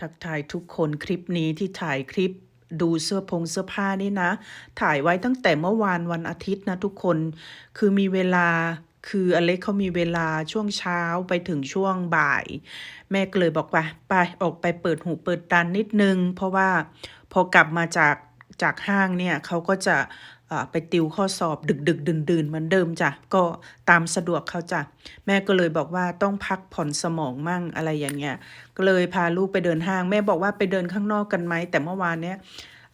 ทักทายทุกคนคลิปนี้ที่ถ่ายคลิปดูเสื้อพงเสื้อผ้านี่นะ ถ่ายไว้ตั้งแต่เมื่อวานวันอาทิตย์นะทุกคน คือมีเวลาคืออเล็กเขามีเวลาช่วงเช้าไปถึงช่วงบ่าย แม่ก็เลยบอกว่าไปออกไปเปิดหูเปิดตานิดนึง เพราะว่าพอกลับมาจากจากห้างเนี่ยเขาก็จะ ไปติวข้อสอบดึกดึกดื่นดื่นเหมือนเดิมจ้ะก็ตามสะดวกเขาจ้ะแม่ก็เลยบอกว่าต้องพักผ่อนสมองมั่งอะไรอย่างเงี้ยก็เลยพาลูกไปเดินห้าง แม่บอกว่าไปเดินข้างนอกกันไหมแต่เมื่อวานเนี้ย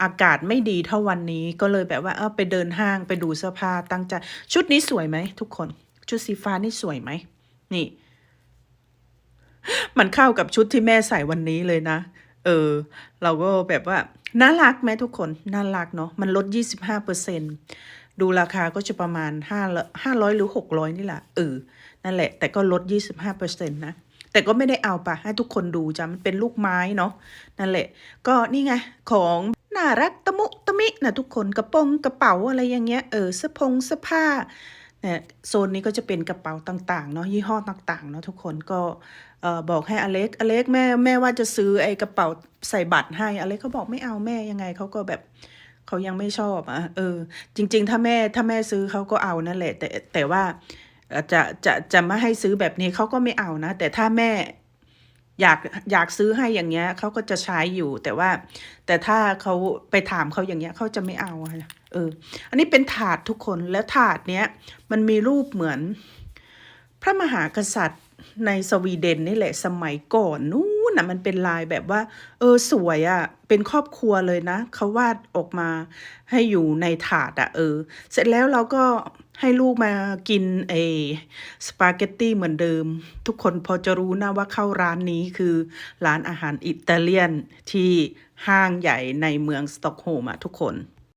อากาศไม่ดีเท่าวันนี้ก็เลยแบบว่าเออไปเดินห้างไปดูเสื้อผ้าตั้งใจชุดนี้สวยไหมทุกคน ชุดสีฟ้านี่สวยไหมนี่ มันเข้ากับชุดที่แม่ใส่วันนี้เลยนะ เออ เราก็แบบว่า น่ารักไหมทุกคน น่ารักเนาะมันลด 25เปอร์เซ็นดูราคาก็จะประมาณ 5 500 หรือ 600 นี่แหละเออ นั่นแหละ แต่ก็ลด 25เปอร์เซ็นนะ แต่ก็ไม่ได้เอาปะให้ทุกคนดูจ้ะมันเป็นลูกไม้เนาะนั่นแหละ ก็นี่ไง ของน่ารักตะมุตะมินะทุกคนกระโปรงกระเป๋าอะไรอย่างเงี้ยเออเสื้อพงเสื้อผ้า นี่ยโซนนี้ก็จะเป็นกระเป๋าต่างๆเนาะยี่ห้อต่างๆเนาะทุกคนก็บอกให้อเล็กอเล็กแม่แม่ว่าจะซื้อไอ้กระเป๋าใส่บัตรให้อเล็กเขาบอกไม่เอาแม่ยังไงเขาก็แบบเขายังไม่ชอบอะเออ จริง ๆ ถ้าแม่ถ้าแม่ซื้อเขาก็เอานั่นแหละ แต่แต่ว่าจะจะจะไม่ให้ซื้อแบบนี้เขาก็ไม่เอานะ แต่ถ้าแม่อยากอยากซื้อให้อย่างเงี้ยเขาก็จะใช้อยู่ แต่ว่า แต่ถ้าเขาไปถามเขาอย่างเงี้ยเขาจะไม่เอาอะ เออ อันนี้เป็นถาดทุกคนแล้วถาดเนี้ยมันมีรูปเหมือน พระมหากษัตริย์ในสวีเดนนี่แหละสมัยก่อนนู้นน่ะมันเป็นลายแบบว่า เออสวยอะ่ะ เป็นครอบครัวเลยนะเขาวาดออกมาให้อยู่ในถาดอะ่ะเออ เสร็จแล้วเราก็ให้ลูกมากินเอสปาเกตตี้เหมือนเดิม ทุกคนพอจะรู้นะว่าเข้าร้านนี้คือร้านอาหารอิตาเลียนที่ห้างใหญ่ในเมืองสตอกโฮล์มอะทุกคน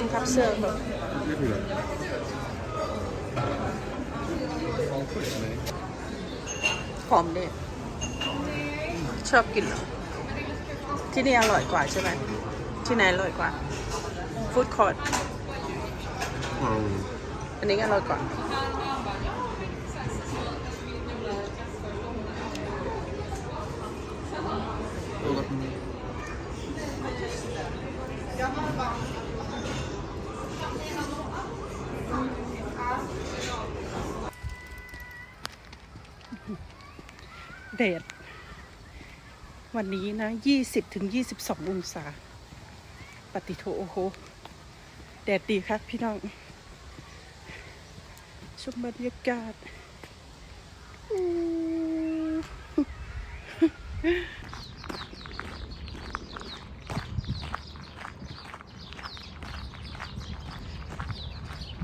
นั่งทับเสื้อแบบไม่เผื่อหอมเนี่ยชอบกินเหรอ ที่นี่อร่อยกว่าใช่ไหม ที่ไหนอร่อยกว่า ฟู้ดคอร์ t อืมอันนี้อร่อยกว่า แดด วันนี้นะ20ถึง22ององศา ปฏิโทโอโหแดดดีครับพี่น้องชมบรรยากาศ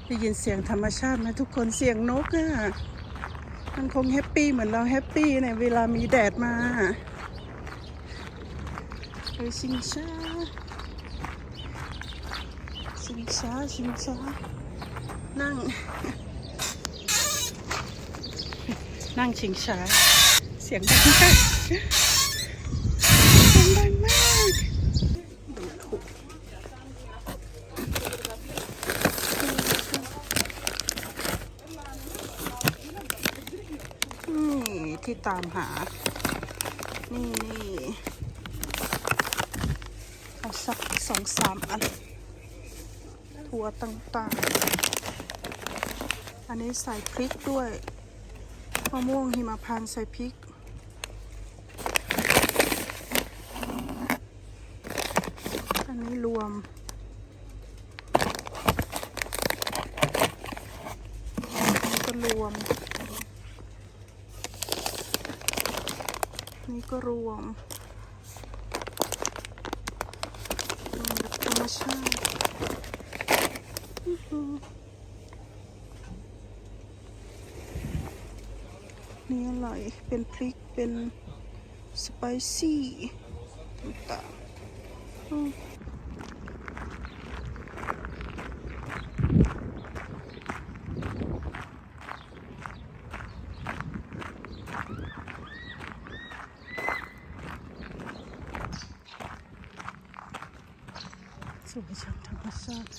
ได้ยินเสียงธรรมชาติไหมทุกคนเสียงนกอะ่ะ มันคงแฮปปี้เหมือนเราแฮปปี้ในเวลามีแดดมา ไปชิงช้าชิงช้าชิงช้านั่ง นั่งชิงช้า เสียงดังมากเสียงดังมากดูถูกนี่ที่ตามหา นี่นี่ สักสองสามอัน ถั่วต่างๆ อันนี้ใส่พริกด้วยมะม่วงหิมพานต์ใส่พริก อันนี้รวมนี่ก็รวม นี่ก็รวมรวมแบบธรรม ชาตินนี่อร่อยเป็นพริก เป็นสไปซี่ต่างๆ อืมสวยจังธรรมชาติ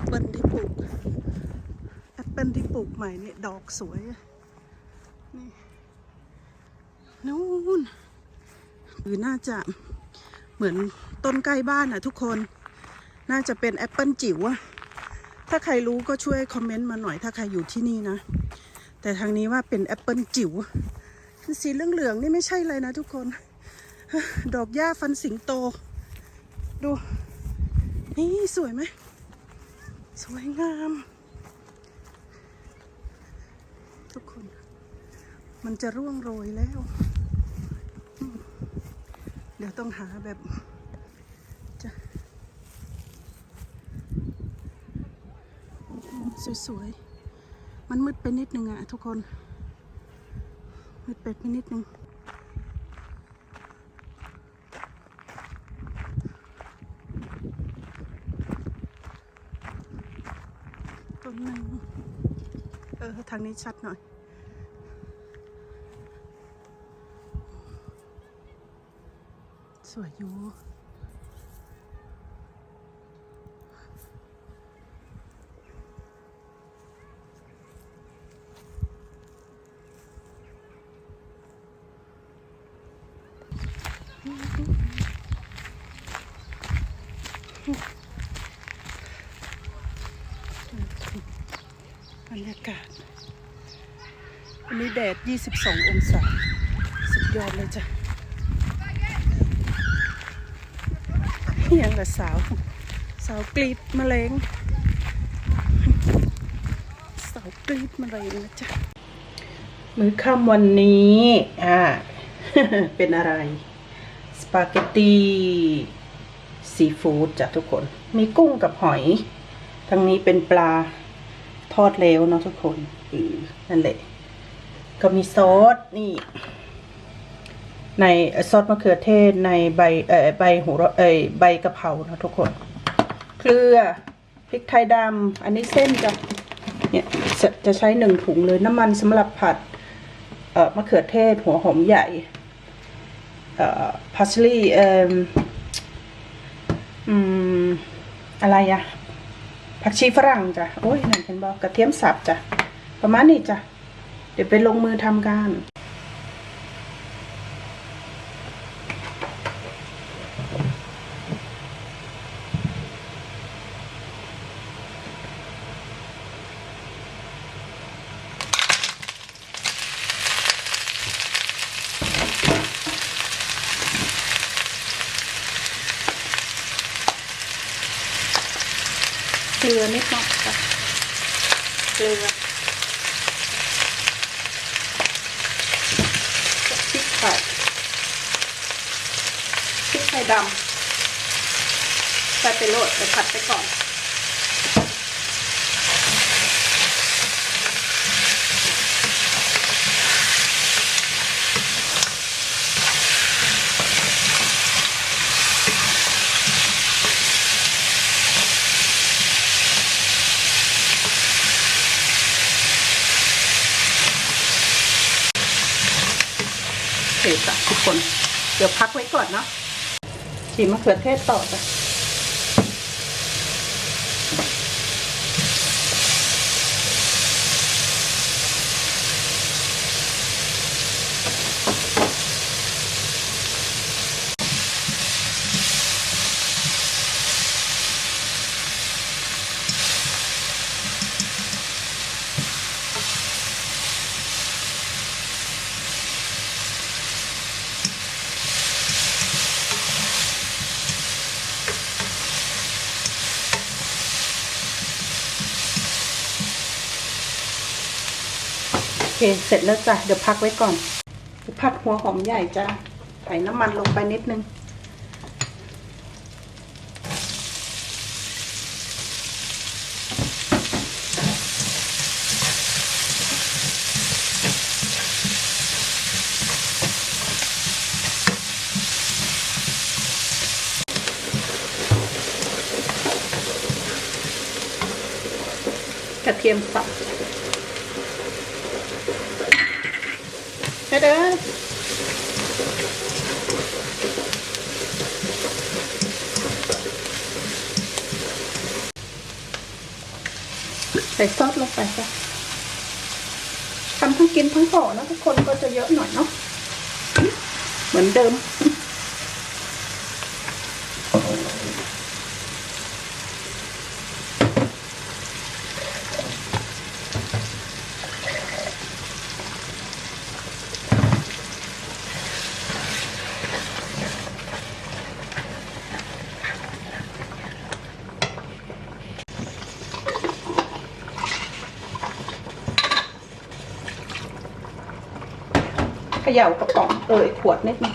แอปเปิลที่ปลูกแอปเปิ ลูกใหม่เนี่ยดอกสวย นี่นู่นหรือน่าจะเหมือนต้นใกล้บ้านอะทุกคน น่าจะเป็นแอปเปิลจิ๋วอะถ้าใครรู้ก็ช่วยคอมเมนต์มาหน่อยถ้าใครอยู่ที่นี่นะ แต่ทางนี้ว่าเป็นแอปเปิลจิ๋วสีเหลืองๆนี่ไม่ใช่เลยนะทุกคน ดอกหญ้าฟันสิงโต ดู นี่สวยไหม สวยงาม ทุกคน มันจะร่วงโรยแล้ว เดี๋ยวต้องหาแบบจะสวยๆ มันมืดไปนิดนึงอะทุกคน มืดไปไปนิดนึงต้นหนึ่งเออ ทางนี้ชัดหน่อย สวยอยู่บรรยากาศ วันนี้แดด 22 องศา สุดยอดเลยจ้ะ ยังกับสาว สาวกรีดมะเร็งสาวกรีดมะเร็งนะจ๊ะมื้อค่ำวันนี้อ่าเป็นอะไร สปาเกตตีซีฟู้ดจ้ะทุกคน มีกุ้งกับหอยทางนี้เป็นปลาทอดแล้วเนาะทุกคนเออนั่นแหละ ก็มีซอสนี่ ในซอสมะเขือเทศในใบเอ่อใบหูเราเอ่ยใบกะเพรานะทุกคน เกลือพริกไทยดำอันนี้เส้นจะเนี่ยจะจะใช้หนึ่งถุงเลยน้ำมันสำหรับผัดเอ่อมะเขือเทศหัวหอมใหญ่เอ่อพาสลีย์เอ่ออืมอะไรอะผักชีฝรั่งจ้ะโอ้ยนั่นเห็นบอกกระเทียมสับจ้ะประมาณนี้จ้ะเดี๋ยวไปลงมือทำกัน ลือนิดหน่อยค่ะเกลือพริกไทยพริกไทยดำใส่ไปโรดไปผัดไปก่อน เคจ้ะทุกคน เดี๋ยวพักไว้ก่อนเนาะฉีกมะเขือเทศต่อจ้ะ เคเสร็จแล้วจ้ะเดี๋ยวพักไว้ก่อนผัดหัวหอมใหญ่จ้ะใส่น้ำมันลงไปนิดนึงกระเทียมสับ เด้อใส่ซอสลงไปจ้ะทำทั้งกินทั้งห่อนะทุกคนก็จะเยอะหน่อยเนาะเหมือนเดิม ย่ากระป๋องเอ่ยขวดนิดนึง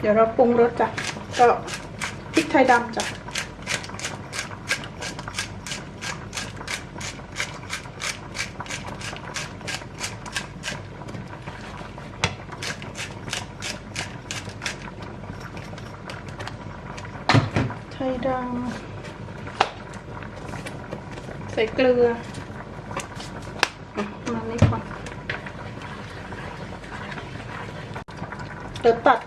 เดี๋ยวเราปรุงรสจ้ะก็พริกไทยดำจ้ะ ไทยดำใส่เกลืออะมานี่ก่อนเดี๋ยวตัด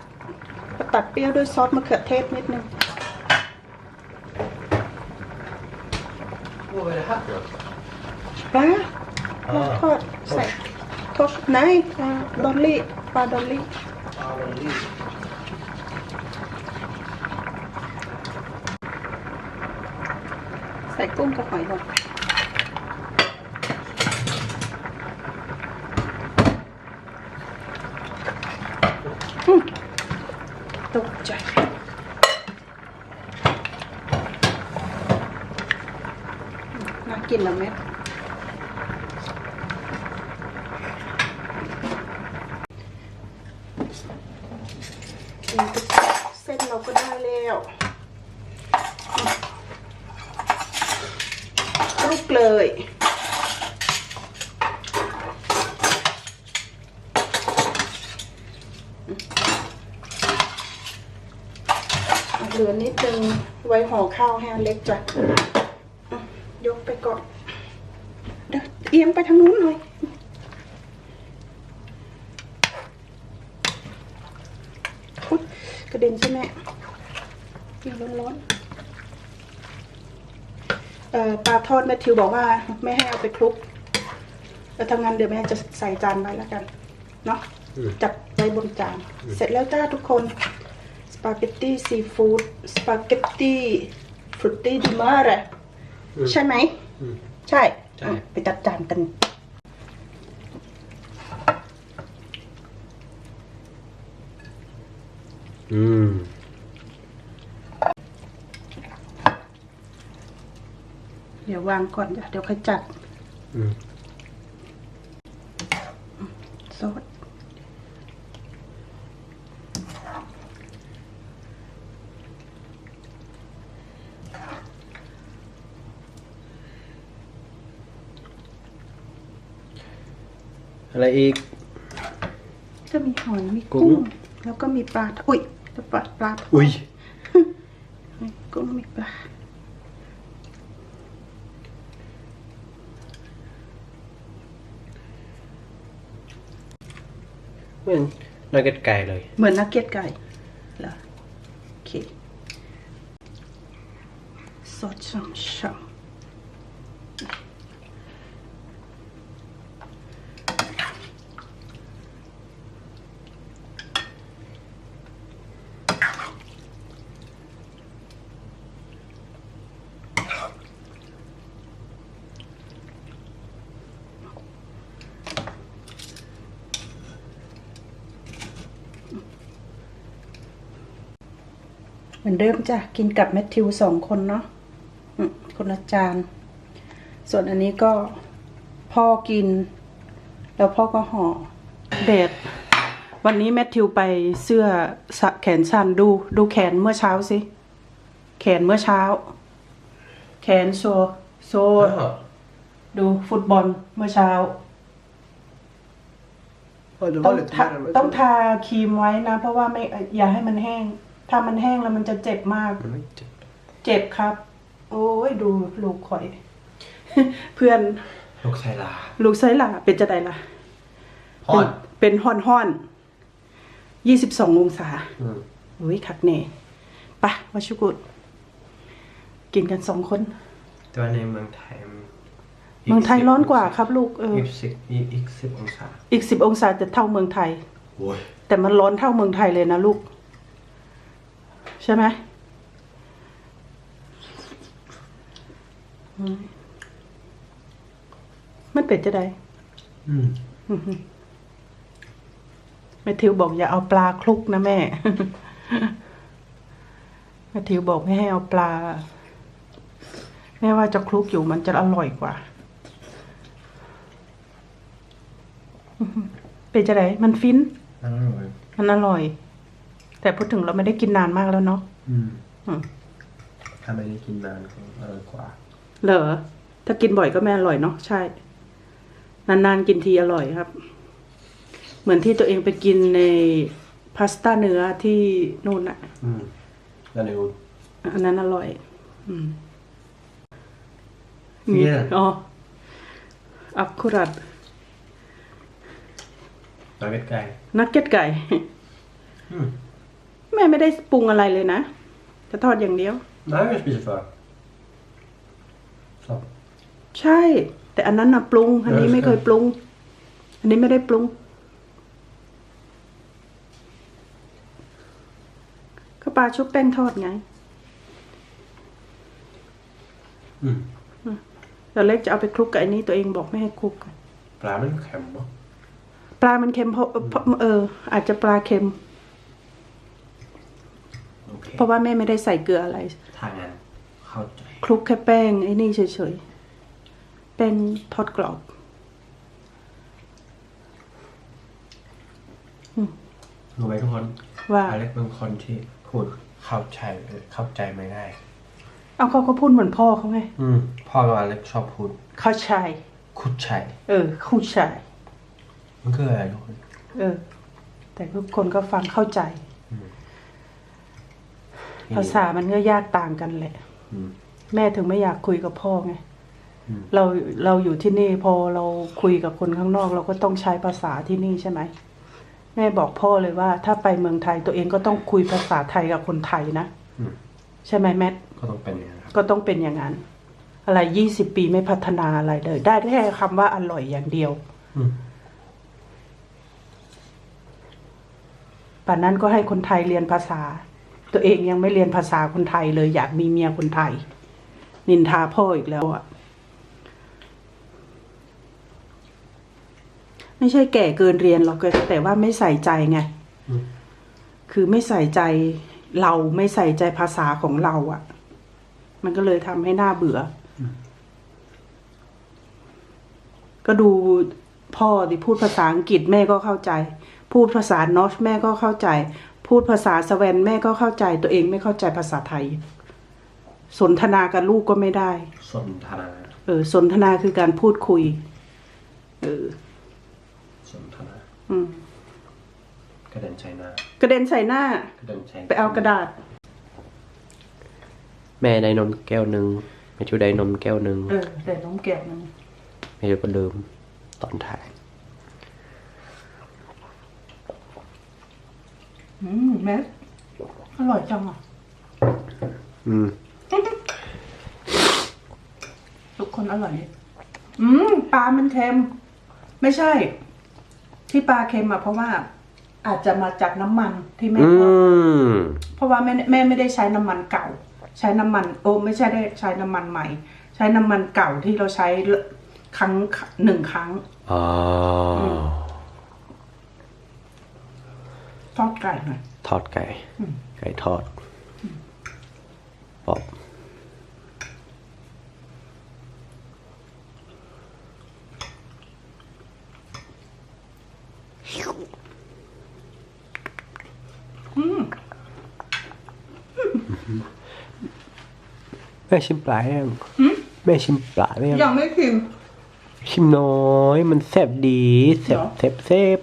ตัดเปรี้ยวด้วยซอสมะเขือเทศนิดนึง ปลาปลาทอดใส่ทอดไหนปลาดอลลี่ปลาดอลลี่ใส่กุ้งกับหอยลงไปอืมตกใจ น่า กินแล้วไหมเส้นเราก็ได้แล้วคลุกเลยเหลือนิดนึงไว้ห่อข้าวให้เล็กจ้ะยกไปก่อน เดี๋ยวเอียงไปทางนู้นหน่อยอุ๊ยกระเด็นใช่ไหมอย่าร้อนๆเอ่อปลาทอดแมทธิวบอกว่าไม่ให้เอาไปคลุกแล้วทางงานเดี๋ยวแม่จะใส่จานไว้แล้วกัน เนาะอืมจัดไว้บนจาน เสร็จแล้วจ้าทุกคน สปาเกตตี้ซีฟู้ดสปาเกตตี้ฟรุตตี้ดิมาร์ใช่ไหมอืมใช่ใช่อะ ไปจัดจานกัน อืมเดี๋ยววางก่อนจ้ะเดี๋ยวค่อยจัด อืม ซอส อะไรอีก จะมีหอยมีกุ้กุ้งงแล้วก็มีปลา อุ้ยปลาปลาอุ้ยมีกุ้งมีปลาเหมือนนักเก็ตไก่เลย เหมือนนักเก็ตไก่เหรอโอเคซอสช่ำเอนเดิมจ้ะ กินกับแมทธิวสองคนเนาะอืมคนละจาน ส่วนอันนี้ก็พ่อกิน แล้วพ่อก็ห่อเดดวันนี้แมทธิวไปเสื้อสะแขนสั้นดู ดูแขนเมื่อเช้าสิ แขนเมื่อเช้า แขนโซโซ Jaha. ดูฟุตบอลเมื่อเช้า Ja, det ต้อ var ง lite ทา värre än vad jag ต้อง trodde. ทาครีมไว้นะ เพราะว่าไม่อย่าให้มันแห้ง ถ้ามันแห้งแล้วมันจะเจ็บมาก Men inte. เจ็บครับ โอ้ยดูลูกข่อย เพื่อน Och säga ลูกไซล่ะ เป็นจะไดล่ะเป็น Har. เป็นห้อนห้อนยี่สิบสององศา Mm. อุ้ยคักแน่ปะวัชุกุดกินกันสองคน Det var i มืองไทยเมืองไทยร้อนกว่าครับ ลูกเอออีกสิบอีกสิบองศาอีกสิบองศาจะเท่าเมืองไทยโอ้ยแต่มันร้อนเท่าเมืองไทยเลยนะลูก ใช่ไหมอืมมันเป็ดจะได้อืมแม่ทิวบอกอย่าเอาปลาคลุกนะแม่แม่ทิวบอกไม่ให้เอาปลา แม่ว่าจะคลุกอยู่มันจะอร่อยกว่า เป็นจะไดมันฟินอร่อยมันอร่อย แต่พูดถึงเราไม่ได้กินนานมากแล้วเนาะอืมอืมถ้าไม่ได้กินนานก็อร่อยกว่า เหรอ ถ้ากินบ่อยก็ไม่อร่อยเนาะใช่ นานๆกินทีอร่อยครับ เหมือนที่ตัวเองไปกินในพาสต้าเนื้อที่นู่นอะอืมนั่นเองอันนั้นอร่อย อืม Fel. อ๋ออักคุรัตนาเก็ตไก่นักเก็ตไก่อืม แม่ไม่ได้ปรุงอะไรเลยนะ จะทอดอย่างเดียว Nej, jag spiser för. Så. ใช่ แต่อันนั้นน่ะปรุง อันนี้เออไม่เคยปรุง อันนี้ไม่ได้ปรุง ก็ปลาชุบแป้งทอดไงอืมแต่เล็กจะเอาไปคลุกกับอันนี้ตัวเองบอกไม่ให้คลุกปลามันเค็มปะปลามันเค็มเพราะเพราะเออ อาจจะปลาเค็มโอ เคเพราะว่าแม่ไม่ได้ใส่เกลืออะไรถ้างั้นเข้าใจคลุกแค่แป้งไอ้นี่เฉยๆแป้งทอดกรอบรู้ไหมทุกคนว่าอเล็กเป็นคนที่พูดเข้าใจเข้าใจไม่ได้ เอาเขาก็พูดเหมือนพ่อเขาไง อืม พ่อกับอเล็กชอบพูด เข้าใจคุดชัยเออเข้าใจมันคืออะไรทุกคน เออ แต่ทุกคนก็ฟังเข้าใจ ภาษามันก็ยากต่างกันแหละอืมแม่ถึงไม่อยากคุยกับพ่อไงอืมเราเราอยู่ที่นี่พอเราคุยกับคนข้างนอก เราก็ต้องใช้ภาษาที่นี่ใช่ไหมแม่บอกพ่อเลยว่า ถ้าไปเมืองไทยตัวเองก็ต้องคุยภาษาไทยกับคนไทยนะอืมใช่ไหมแมทก็ต้องเป็นอย่างนั้นครับก็ต้องเป็นอย่างนั้น อะไรยี่สิบปีไม่พัฒนาอะไรเลย ได้แค่คำว่าอร่อยอย่างเดียวอืมป่านนั้นก็ให้คนไทยเรียนภาษา ตัวเองยังไม่เรียนภาษาคนไทยเลย อยากมีเมียคนไทย นินทาพ่ออีกแล้วอะไม่ใช่แก่เกินเรียนหรอกแต่ว่าไม่ใส่ใจไง คือไม่ใส่ใจเราไม่ใส่ใจภาษาของเราอะ่ะ มันก็เลยทำให้หน้าเบื่ออก็ดูพ่อที่พูดภาษาอังกฤษแม่ก็เข้าใจ พูดภาษานอชแม่ก็เข้าใจ พูดภาษาสเวนแม่ก็เข้าใจตัวเองไม่เข้าใจภาษาไทย สนทนากับลูกก็ไม่ได้ สนทนา เออ สนทนาคือการพูดคุย เออ สนทนา อืมกระเด็นใช้หน้า กระเด็นใส่หน้า กระเด็นใช้ไปเอากระดาษ แม่ได้นมแก้วหนึ่งแม่ชูได้นมแก้วหนึ่งเออแต่น้องแก้วนึงแม่ชูก็ลืมตอนถ่าย อืมแม่อร่อยจังอะ อืม ทุกคนอร่อย อืมปลามันเค็ม ไม่ใช่ ที่ปลาเค็มอะเพราะว่า อาจจะมาจากน้ำมันที่แม่อืทอดม เพราะว่าแม่แม่ไม่ได้ใช้น้ำมันเก่า ใช้น้ำมันโอ้ไม่ใช่ได้ใช้น้ำมันใหม่ ใช้น้ำมันเก่าที่เราใช้ครั้งหนึ่งครั้ง อ๋ออ ทอดไก่หน่อย ทอดไก่ไก่ทอดปอบแม่ชิมปลายังแม่ชิมปลายังยังไม่ชิม ชิมน้อย มันแซ่บดีแซ่บแซ่บ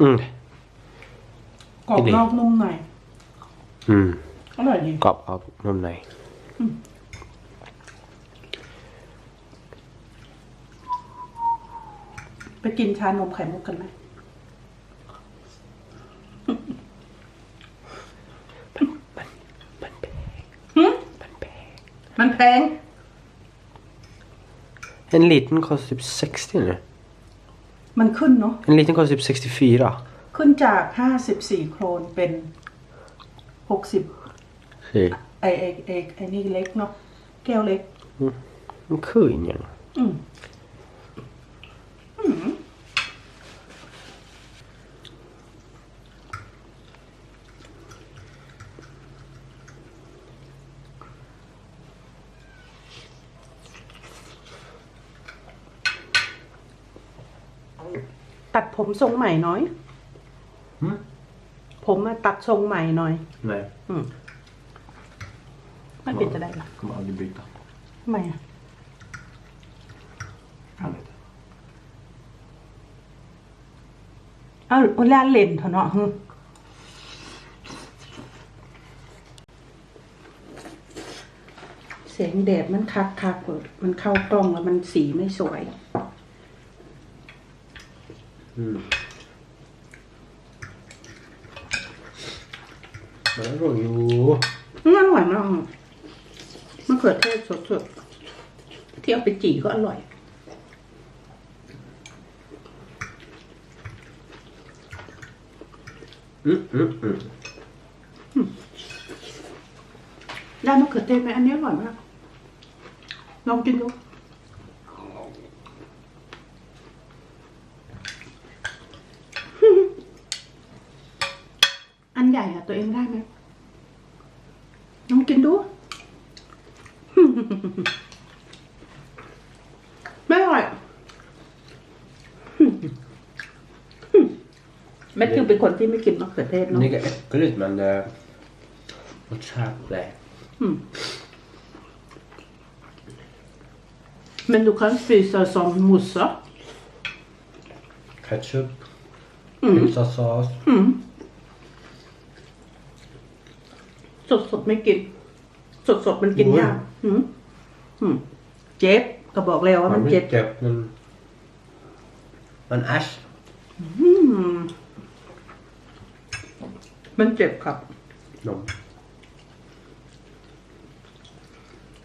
อืม กรอบอีกนิดนอกนุ่มในอืมอร่อยดีกรอบกรอบนุ่มในไปกินชานมไข่มุกกันไหมมันแพงหึมันแพงมันแพง En liten kostar typ 60 nu. มันขึ้นเนาะ En liten kostar typ 64. ขึ้นจากห้าสิบสี่โครนเป็นหกสิบ Se. ไอไอไอไอนี่เล็กเนาะแก้วเล็ก En kujning. อืม ตัดผมทรงใหม่หน้อย Mm. ผมมาตัดทรงใหม่หน่อย Nej. อืมไม่เป็นจะได้หรอ Kommer aldrig byta. ทำไมอะ Kan inte. เอ้าเวลาเล่นเถอะเนาะฮึเสียงแดดมันคักคักๆมันเข้ากล้องแล้วมันสีไม่สวย Mm. Men det var ju... อืมอร่อยมากมะเขือเทศสดๆที่เอาไปจี่ก็อร่อย Mm, mm, mm. ได้มะเขือเทศไหมอันนี้อร่อยมาก ลองกินดู อันใหญ่อะตัวเองได้ไหมลองกินดู ไม่อร่อย แมทธิว เป็นคนที่ไม่กินมะเขือเทศเนาะ Det är äckligt men det... Något kärt det. Mm. Men du kan spisa som mossa. Ketchup. Mm. Pizzasås. Mm. สดสดๆไม่กิน สดสดๆมันกินโอ้ย ยากอืมอืมเจ็บก็บอกแล้วว่ามัน Man เจ็บ blir köpt men... Men äsch. อืม มันเจ็บครับนม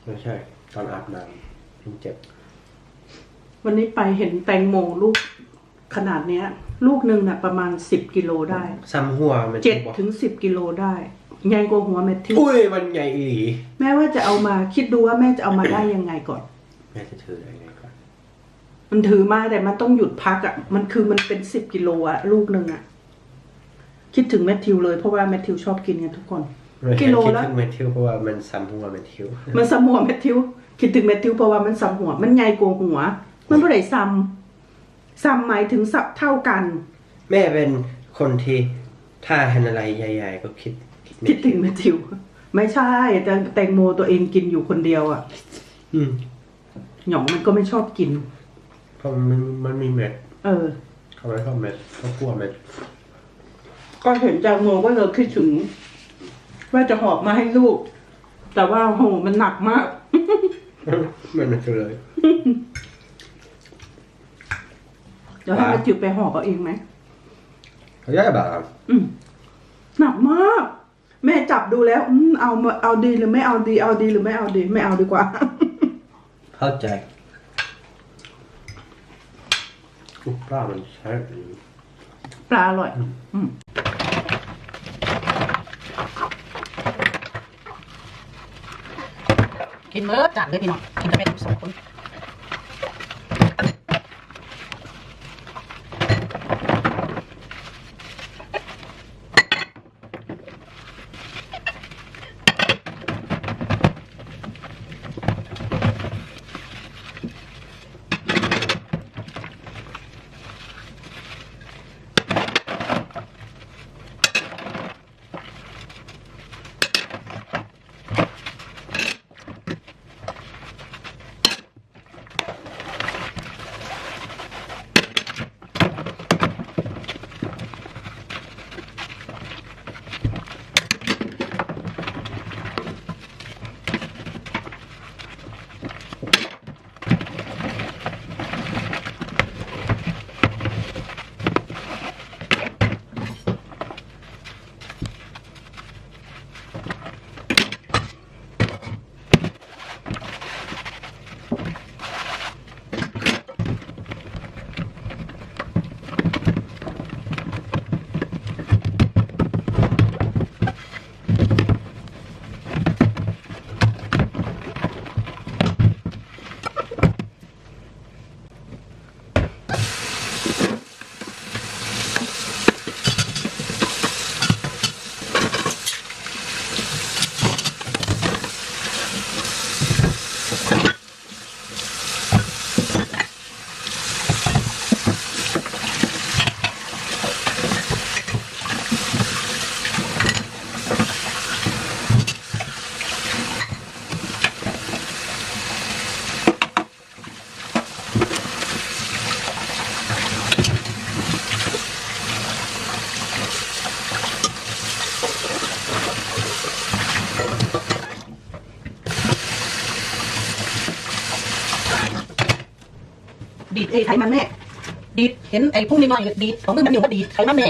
ไม่ใช่ ตอนอาบน้ำมันเจ็บ วันนี้ไปเห็นแตงโมลูกขนาดเนี้ย ลูกหนึ่งน่ะประมาณสิบกิโลได้ซ้ำหัวมันเจ็ดบอกถึงสิบกิโลได้ใหญ่กว่าหัวเม็ดที่อุ้ยมันใหญ่อีหลีแม่ว่าจะเอามาคิดดูว่าแม่จะเอามาได้ยังไงก่อน แม่จะถือยังไงก่อน มันถือมาแต่มันต้องหยุดพักอะ่ะ มันคือมันเป็นสิบกิโลอะลูกหนึ่งอะ่ะ คิดถึงแมทธิวเลยเพราะว่าแมทธิวชอบกินกันทุกคน กิโลคิดละถึงเมทิวเพราะว่ามันซ้ำหัวเมทิว มันซ้ำหัวแมทธิว คิดถึงแมทธิวเพราะว่ามันซ้ำหัว มันใหญ่กว่าหัว มันไม่ได้ซ้ำซ้ำหมายถึงสับเท่ากัน แม่เป็นคนที่ถ้าเห็นอะไรใหญ่ ๆ ก็คิดเมคิดถึงแมทธิว ไม่ใช่ แต่แตงโมตัวเองกินอยู่คนเดียวอะ่ะอืมหยองมันก็ไม่ชอบกินเพราะมันมันมีเม็ดเออเขาไม่ชอบเม็ดเขากลัวเม็ด ก็เห็นแตงโมก็เลยคิดถึงว่าจะหอบมาให้ลูก แต่ว่าโหมันหนักมาก มันไม่เลยเดี๋ยวให้อ่าแมทธิวไปหอบเอาเองไหมเขาแย่แบบอืมหนักมาก แม่จับดูแล้ว อืมเอามาเอาดีหรือไม่เอาดี เอาดีหรือไม่เอาดี ไม่เอาดีกว่า เข้าใจอุ๊ยปลามันใช่ ปลาอร่อยอืมกินเมื่อจัดเลยพี่น้องกินจะไม่ต้องสองคน ไอ้ไขมันแม่ดีดเห็นไอ้พุ่งนิดหน่อยดีดของมึงมันอยู่ก็ดีดไขมันแม่